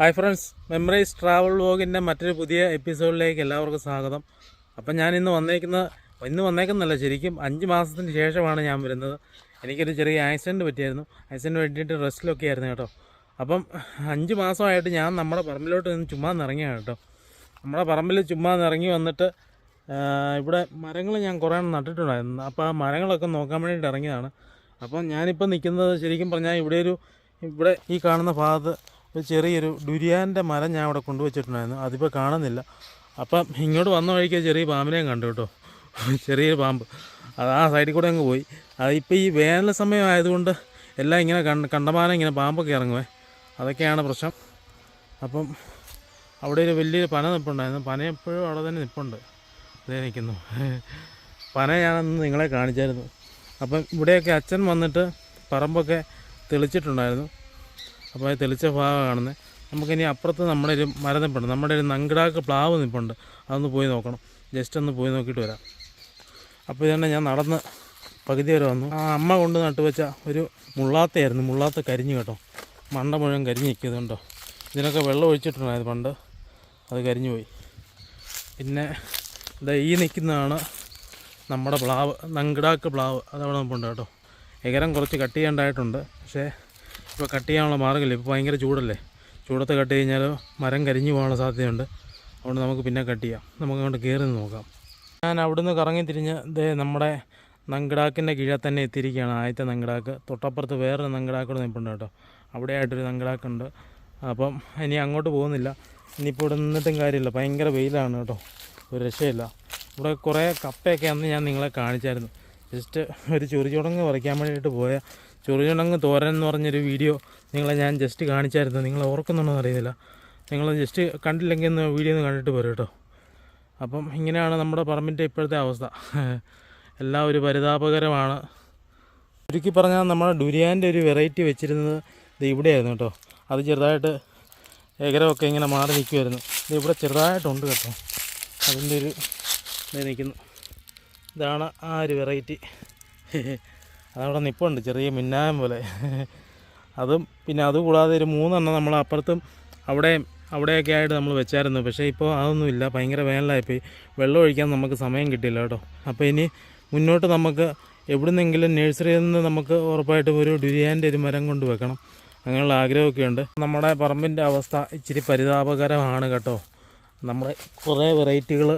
Hi friends memories travel വ്ലോഗിന്റെ മറ്റൊരു പുതിയ എപ്പിസോഡിലേക്ക് എല്ലാവർക്കും സ്വാഗതം. അപ്പം ഞാൻ ഇന്ന് വന്നേക്കുന്ന ഇന്ന് വന്നേക്കുന്നല്ല ശരിക്കും അഞ്ച് മാസത്തിന് ശേഷമാണ് ഞാൻ വരുന്നത്. എനിക്കൊരു ചെറിയ ആക്സിഡന്റ് പറ്റിയായിരുന്നു. ആക്സിഡന്റ് പറ്റിയിട്ട് റെസ്റ്റിലൊക്കെ ആയിരുന്നു കേട്ടോ. അപ്പം അഞ്ച് മാസമായിട്ട് ഞാൻ നമ്മുടെ പറമ്പിലോട്ട് നിന്ന് ചുമ്മാ നിറങ്ങിയാണ് കേട്ടോ. നമ്മുടെ പറമ്പിൽ ചുമ്മാ നിറങ്ങി വന്നിട്ട് ഇവിടെ മരങ്ങൾ ഞാൻ കുറേ നട്ടിട്ടുണ്ടായിരുന്നു. അപ്പോൾ ആ മരങ്ങളൊക്കെ നോക്കാൻ വേണ്ടിയിട്ട് ഇറങ്ങിയതാണ്. അപ്പം ഞാനിപ്പോൾ നിൽക്കുന്നത് ശരിക്കും പറഞ്ഞാൽ ഇവിടെ ഒരു ഇവിടെ ഈ കാണുന്ന ഭാഗത്ത് ഒരു ചെറിയൊരു ഡുരിയാന്റെ മരം ഞാൻ അവിടെ കൊണ്ടുവച്ചിട്ടുണ്ടായിരുന്നു. അതിപ്പോൾ കാണുന്നില്ല. അപ്പം ഇങ്ങോട്ട് വന്ന വഴിക്ക് ചെറിയ പാമ്പിനെയും കണ്ടു കേട്ടോ. ചെറിയൊരു പാമ്പ്. അത് ആ സൈഡിൽ കൂടെ അങ്ങ് പോയി. അതിപ്പോൾ ഈ വേനൽ സമയമായതുകൊണ്ട് എല്ലാം ഇങ്ങനെ കണ്ട കണ്ടമാനം ഇങ്ങനെ പാമ്പൊക്കെ ഇറങ്ങുവേ. അതൊക്കെയാണ് പ്രശ്നം. അപ്പം അവിടെ ഒരു വലിയൊരു പന നിൽപ്പുണ്ടായിരുന്നു പന എപ്പോഴും അവിടെ തന്നെ നിൽപ്പുണ്ട് അതേ നിൽക്കുന്നു. പന ഞാനന്ന് നിങ്ങളെ കാണിച്ചായിരുന്നു. അപ്പം ഇവിടെയൊക്കെ അച്ഛൻ വന്നിട്ട് പറമ്പൊക്കെ തെളിച്ചിട്ടുണ്ടായിരുന്നു. അപ്പോൾ അത് തെളിച്ച ഭാഗം കാണുന്നത് നമുക്കിനി അപ്പുറത്ത് നമ്മുടെ ഒരു മരം നിപ്പുണ്ട്. നമ്മുടെ ഒരു നങ്കിടാക്ക് പ്ലാവ് നിൽപ്പുണ്ട് അതൊന്ന് പോയി നോക്കണം. ജസ്റ്റ് ഒന്ന് പോയി നോക്കിയിട്ട് വരാം. അപ്പോൾ ഇതന്നെ ഞാൻ നടന്ന് പകുതി വരെ വന്നു. ആ അമ്മ കൊണ്ട് നട്ടുവെച്ച ഒരു മുള്ളാത്തയായിരുന്നു. മുള്ളാത്ത കരിഞ്ഞു കേട്ടോ. മണ്ട മുഴുവൻ കരിഞ്ഞ് നിൽക്കുന്നുണ്ടോ. ഇതിനൊക്കെ വെള്ളം ഒഴിച്ചിട്ടുണ്ടായിരുന്നു പണ്ട്. അത് കരിഞ്ഞു പോയി. പിന്നെ ഇതാ ഈ നിൽക്കുന്നതാണ് നമ്മുടെ പ്ലാവ് നങ്കിടാക്ക് പ്ലാവ്. അതവിടെ നിൽപ്പുണ്ട് കേട്ടോ. എകരം കുറച്ച് കട്ട് ചെയ്യേണ്ടതായിട്ടുണ്ട്. പക്ഷേ ഇപ്പോൾ കട്ട് ചെയ്യാനുള്ള മാർഗമില്ല. ഇപ്പോൾ ഭയങ്കര ചൂടല്ലേ? ചൂടത്ത് കട്ട് കഴിഞ്ഞാൽ മരം കരിഞ്ഞു പോകാനുള്ള സാധ്യതയുണ്ട്. അതുകൊണ്ട് നമുക്ക് പിന്നെ കട്ട് ചെയ്യാം. നമുക്ക് അങ്ങോട്ട് കയറി നോക്കാം. ഞാൻ അവിടുന്ന് കറങ്ങി തിരിഞ്ഞ് ദേ നമ്മുടെ നങ്കിടാക്കിന്റെ കീഴെ തന്നെ എത്തിയിരിക്കുകയാണ്. ആദ്യത്തെ നങ്കിടാക്ക്. തൊട്ടപ്പുറത്ത് വേറൊരു നങ്കിടാക്കോട് നിൽപ്പുണ്ട് കേട്ടോ. അവിടെയായിട്ടൊരു നങ്കിടാക്കുണ്ട്. അപ്പം ഇനി അങ്ങോട്ട് പോകുന്നില്ല. ഇനിയിപ്പോൾ ഇവിടെ നിന്നിട്ടും കാര്യമില്ല. ഭയങ്കര വെയിലാണ് കേട്ടോ. ഒരു രക്ഷയില്ല. ഇവിടെ കുറേ കപ്പയൊക്കെ അന്ന് ഞാൻ നിങ്ങളെ കാണിച്ചായിരുന്നു. ജസ്റ്റ് ഒരു ചൊറിച്ചുടങ്ങ് പറിക്കാൻ വേണ്ടിയിട്ട് പോയ ചൊറിച്ചുടങ്ങ് തോരൻ എന്ന് പറഞ്ഞൊരു വീഡിയോ നിങ്ങളെ ഞാൻ ജസ്റ്റ് കാണിച്ചായിരുന്നു. നിങ്ങൾ ഓർക്കുന്നുണ്ടോ അറിയുന്നില്ല. നിങ്ങൾ ജസ്റ്റ് കണ്ടില്ലെങ്കിൽ ഒന്ന് വീഡിയോ ഒന്ന് കണ്ടിട്ട് പോരും കേട്ടോ. അപ്പം ഇങ്ങനെയാണ് നമ്മുടെ പറമ്പിന്റെ ഇപ്പോഴത്തെ അവസ്ഥ. എല്ലാം ഒരു പരിതാപകരമാണ്. ചുരുക്കി പറഞ്ഞാൽ നമ്മുടെ ഡുരിയാന്റെ ഒരു വെറൈറ്റി വെച്ചിരുന്നത് ഇത് ഇവിടെയായിരുന്നു കേട്ടോ. അത് ചെറുതായിട്ട് ഏകരമൊക്കെ ഇങ്ങനെ മാറി നിൽക്കുമായിരുന്നു ഇത് ഇവിടെ ചെറുതായിട്ടുണ്ട് കേട്ടോ. അതിന്റെ ഒരു ഇത് നിൽക്കുന്നു. ഇതാണ് ആ ഒരു വെറൈറ്റി. അതവിടെ നിപ്പുണ്ട് ചെറിയ മിന്നായം പോലെ. അതും പിന്നെ അതുകൂടാതെ ഒരു മൂന്നെണ്ണം നമ്മൾ അപ്പുറത്തും അവിടെയും അവിടെയൊക്കെ ആയിട്ട് നമ്മൾ വെച്ചായിരുന്നു. പക്ഷേ ഇപ്പോൾ അതൊന്നുമില്ല ഭയങ്കര വേനലായിപ്പോയി. വെള്ളം ഒഴിക്കാൻ നമുക്ക് സമയം കിട്ടിയില്ല കേട്ടോ. അപ്പോൾ ഇനി മുന്നോട്ട് നമുക്ക് എവിടുന്നെങ്കിലും നഴ്സറിയിൽ നിന്ന് നമുക്ക് ഉറപ്പായിട്ടും ഒരു ഡുരിയാന്റെ ഒരു മരം കൊണ്ട് വെക്കണം അങ്ങനെയുള്ള ആഗ്രഹമൊക്കെ ഉണ്ട്. നമ്മുടെ പറമ്പിന്റെ അവസ്ഥ ഇച്ചിരി പരിതാപകരമാണ് കേട്ടോ. നമ്മുടെ കുറേ വെറൈറ്റികൾ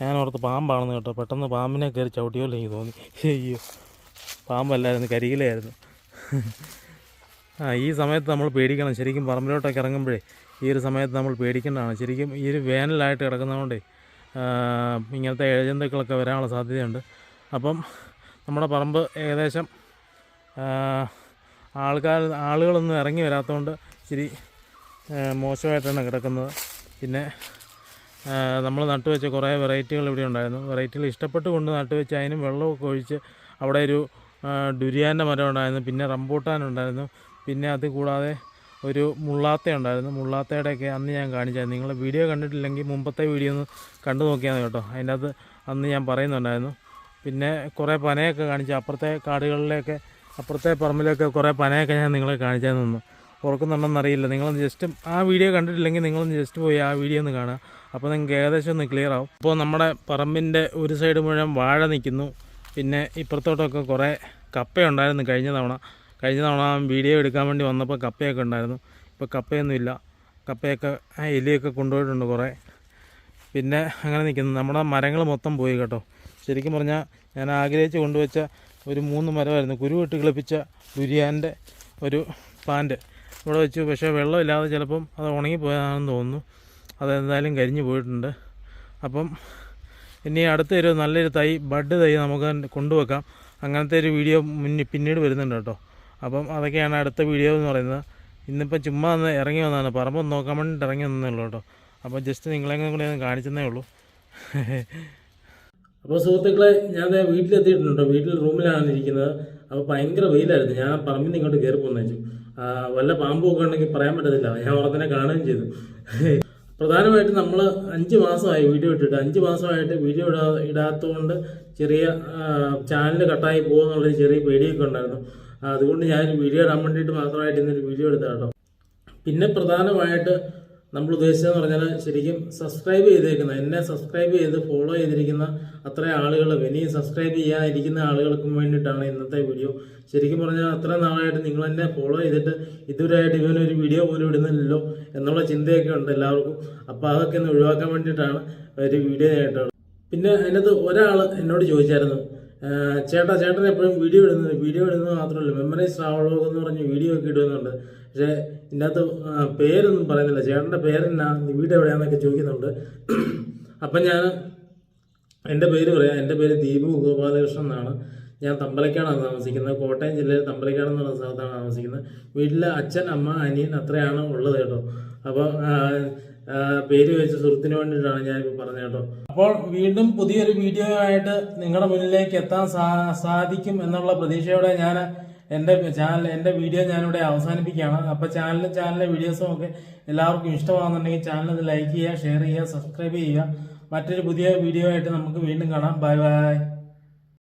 ഞാൻ ഓർത്ത് പാമ്പാണെന്ന് കേട്ടോ. പെട്ടെന്ന് പാമ്പിനെ കയറി ചവിട്ടിയോല്ലോ എനിക്ക് തോന്നി. അയ്യോ. പാമ്പല്ലായിരുന്നു കരിയിലായിരുന്നു ആ ഈ സമയത്ത് നമ്മൾ പേടിക്കണം. ശരിക്കും പറമ്പിലോട്ടൊക്കെ ഇറങ്ങുമ്പോഴേ ഈ ഒരു സമയത്ത് നമ്മൾ പേടിക്കേണ്ടതാണ്. ശരിക്കും ഈ ഒരു വേനലായിട്ട് കിടക്കുന്നതുകൊണ്ടേ ഇങ്ങനത്തെ ഇഴജന്തുക്കളൊക്കെ വരാനുള്ള സാധ്യതയുണ്ട്. അപ്പം നമ്മുടെ പറമ്പ് ഏകദേശം ആൾക്കാർ ആളുകളൊന്നും ഇറങ്ങി വരാത്തതുകൊണ്ട് ഇച്ചിരി മോശമായിട്ടാണ് കിടക്കുന്നത്. പിന്നെ നമ്മൾ നട്ടുവെച്ച കുറേ വെറൈറ്റികൾ ഇവിടെ ഉണ്ടായിരുന്നു. വെറൈറ്റികൾ ഇഷ്ടപ്പെട്ട് കൊണ്ട് നട്ടുവെച്ച് അതിനും വെള്ളമൊക്കെ ഒഴിച്ച് അവിടെ ഒരു ഡുരിയാന്റെ മരം ഉണ്ടായിരുന്നു. പിന്നെ റംബൂട്ടാൻ ഉണ്ടായിരുന്നു. പിന്നെ അത് കൂടാതെ ഒരു മുള്ളാത്ത ഉണ്ടായിരുന്നു. മുള്ളാത്തയുടെയൊക്കെ അന്ന് ഞാൻ കാണിച്ചായിരുന്നു. നിങ്ങൾ വീഡിയോ കണ്ടിട്ടില്ലെങ്കിൽ മുമ്പത്തെ വീഡിയോ ഒന്ന് കണ്ടു നോക്കിയാൽ മതി കേട്ടോ. അതിന്റെ അകത്ത് അന്ന് ഞാൻ പറയുന്നുണ്ടായിരുന്നു. പിന്നെ കുറേ പനയൊക്കെ കാണിച്ചു അപ്പുറത്തെ കാടുകളിലൊക്കെ അപ്പുറത്തെ പറമ്പിലൊക്കെ കുറേ പനയൊക്കെ ഞാൻ നിങ്ങളെ കാണിച്ചാൽ നിന്നു ഓർക്കുന്നുണ്ടെന്നറിയില്ല നിങ്ങളൊന്ന് ജസ്റ്റ് ആ വീഡിയോ കണ്ടിട്ടില്ലെങ്കിൽ നിങ്ങളൊന്ന് ജസ്റ്റ് പോയി ആ വീഡിയോ ഒന്ന് കാണുക. അപ്പോൾ നിങ്ങൾക്ക് ഏകദേശം ഒന്ന് ക്ലിയർ ആവും. അപ്പോൾ നമ്മുടെ പറമ്പിന്റെ ഒരു സൈഡ് മുഴുവൻ വാഴ നിൽക്കുന്നു. പിന്നെ ഇപ്പുറത്തോട്ടൊക്കെ കുറേ കപ്പയുണ്ടായിരുന്നു കഴിഞ്ഞ തവണ. കഴിഞ്ഞ തവണ വീഡിയോ എടുക്കാൻ വേണ്ടി വന്നപ്പോൾ കപ്പയൊക്കെ ഉണ്ടായിരുന്നു. ഇപ്പോൾ കപ്പയൊന്നുമില്ല കപ്പയൊക്കെ എലിയൊക്കെ കൊണ്ടുപോയിട്ടുണ്ട് കുറേ. പിന്നെ അങ്ങനെ നിൽക്കുന്നു. നമ്മുടെ മരങ്ങൾ മൊത്തം പോയി കേട്ടോ. ശരിക്കും പറഞ്ഞാൽ ഞാൻ ആഗ്രഹിച്ച് കൊണ്ടുവച്ച ഒരു മൂന്ന് മരമായിരുന്നു. കുരുവിട്ട് കിളിപ്പിച്ച ദുരിയാന്റെ ഒരു പ്ലാന്റ് ഇവിടെ വെച്ചു പക്ഷേ വെള്ളമില്ലാതെ ചിലപ്പം അത് ഉണങ്ങിപ്പോയതാണെന്ന് തോന്നുന്നു. അതെന്തായാലും കരിഞ്ഞു പോയിട്ടുണ്ട്. അപ്പം ഇനി അടുത്തൊരു നല്ലൊരു തൈ ബഡ് തൈ നമുക്ക് കൊണ്ടുവെക്കാം. അങ്ങനത്തെ ഒരു വീഡിയോ മുന്നിൽ പിന്നീട് വരുന്നുണ്ട് കേട്ടോ. അപ്പം അതൊക്കെയാണ് അടുത്ത വീഡിയോ എന്ന് പറയുന്നത്. ഇന്നിപ്പം ചുമ്മാ ഒന്ന് ഇറങ്ങി വന്നതാണ്. പറമ്പൊന്ന് നോക്കാൻ വേണ്ടിയിട്ട് ഇറങ്ങി വന്നേ കേട്ടോ. അപ്പോൾ ജസ്റ്റ് നിങ്ങളെങ്ങനെ കൂടി ഒന്ന് കാണിച്ചതേ ഉള്ളൂ. അപ്പോൾ സുഹൃത്തുക്കളെ ഞാൻ വീട്ടിലെത്തിയിട്ടുണ്ട് വീട്ടിൽ റൂമിലാണ് ഇരിക്കുന്നത്. അപ്പോൾ ഭയങ്കര വെയിലായിരുന്നു. ഞാൻ പറമ്പിൽ നിന്ന് ഇങ്ങോട്ട് കയറി പോകുന്നു വല്ല പാമ്പ് പോകുകയാണെങ്കിൽ ഉണ്ടെങ്കിൽ പറയാൻ പറ്റത്തില്ല. ഞാൻ ഉറത്തിനെ കാണുകയും ചെയ്തു. പ്രധാനമായിട്ടും നമ്മൾ അഞ്ച് മാസമായി വീഡിയോ ഇട്ടിട്ട്. അഞ്ച് മാസമായിട്ട് വീഡിയോ ഇടാ ഇടാത്തതുകൊണ്ട് ചെറിയ ചാനൽ കട്ടായി പോകുന്നുള്ളൊരു ചെറിയ പേടിയൊക്കെ ഉണ്ടായിരുന്നു. അതുകൊണ്ട് ഞാൻ വീഡിയോ ഇടാൻ വേണ്ടിയിട്ട് മാത്രമായിട്ട് ഇന്നൊരു വീഡിയോ എടുത്ത കേട്ടോ പിന്നെ പ്രധാനമായിട്ട് നമ്മൾ ഉദ്ദേശിച്ചതെന്ന് പറഞ്ഞാൽ ശരിക്കും സബ്സ്ക്രൈബ് ചെയ്തേക്കുന്ന എന്നെ സബ്സ്ക്രൈബ് ചെയ്ത് ഫോളോ ചെയ്തിരിക്കുന്ന അത്ര ആളുകളും ഇനിയും സബ്സ്ക്രൈബ് ചെയ്യാതിരിക്കുന്ന ആളുകൾക്കും വേണ്ടിയിട്ടാണ് ഇന്നത്തെ വീഡിയോ ശരിക്കും പറഞ്ഞാൽ അത്ര നാളായിട്ട് നിങ്ങൾ എന്നെ ഫോളോ ചെയ്തിട്ട് ഇതുവരെയായിട്ട് ഇവനൊരു വീഡിയോ പോലും ഇടുന്നില്ലല്ലോ എന്നുള്ള ചിന്തയൊക്കെ ഉണ്ട് എല്ലാവർക്കും. അപ്പോൾ അതൊക്കെ ഒന്ന് ഒഴിവാക്കാൻ വേണ്ടിയിട്ടാണ് ഒരു വീഡിയോ ആയിട്ടുള്ളത് പിന്നെ അതിനകത്ത് ഒരാൾ എന്നോട് ചോദിച്ചായിരുന്നു "ആ, ചേട്ടാ ചേട്ടൻ എപ്പോഴും വീഡിയോ ഇടുന്നത് വീഡിയോ ഇടുന്നത് മാത്രമല്ല മെമ്മറൈസ് ട്രാവലോഗ് എന്ന് പറഞ്ഞ് വീഡിയോ ഒക്കെ ഇടുന്നുണ്ട്. പക്ഷേ ഇതിന്റെ അകത്ത് പേരൊന്നും പറയുന്നില്ല. ചേട്ടന്റെ പേരെന്നാ? വീട് എവിടെയാണെന്നൊക്കെ ചോദിക്കുന്നുണ്ട്. അപ്പം ഞാൻ എന്റെ പേര് പറയാം. എന്റെ പേര് ദീപു ഗോപാലകൃഷ്ണൻ എന്നാണ്. ഞാൻ തമ്പലക്കാടാണ് താമസിക്കുന്നത്. കോട്ടയം ജില്ലയിൽ തമ്പലക്കാട് എന്നുള്ള പറയുന്ന സ്ഥലത്താണ് താമസിക്കുന്നത്. വീട്ടിൽ അച്ഛൻ അമ്മ അനിയൻ അത്രയാണ് ഉള്ളത് കേട്ടോ. അപ്പോൾ പേര് വെച്ച സുഹൃത്തിന് വേണ്ടിയിട്ടാണ് ഞാനിപ്പോൾ പറഞ്ഞത് കേട്ടോ. അപ്പോൾ വീണ്ടും പുതിയൊരു വീഡിയോ ആയിട്ട് നിങ്ങളുടെ മുന്നിലേക്ക് എത്താൻ സാധിക്കും എന്നുള്ള പ്രതീക്ഷയോടെ ഞാൻ എന്റെ ചാനൽ എന്റെ വീഡിയോ ഞാനിവിടെ അവസാനിപ്പിക്കുകയാണ്. അപ്പോൾ ചാനലും ചാനലിലെ വീഡിയോസും ഒക്കെ എല്ലാവർക്കും ഇഷ്ടമാകുന്നുണ്ടെങ്കിൽ ചാനൽ ലൈക്ക് ചെയ്യുക ഷെയർ ചെയ്യുക സബ്സ്ക്രൈബ് ചെയ്യുക. മറ്റൊരു പുതിയ വീഡിയോ ആയിട്ട് നമുക്ക് വീണ്ടും കാണാം. Bye bye.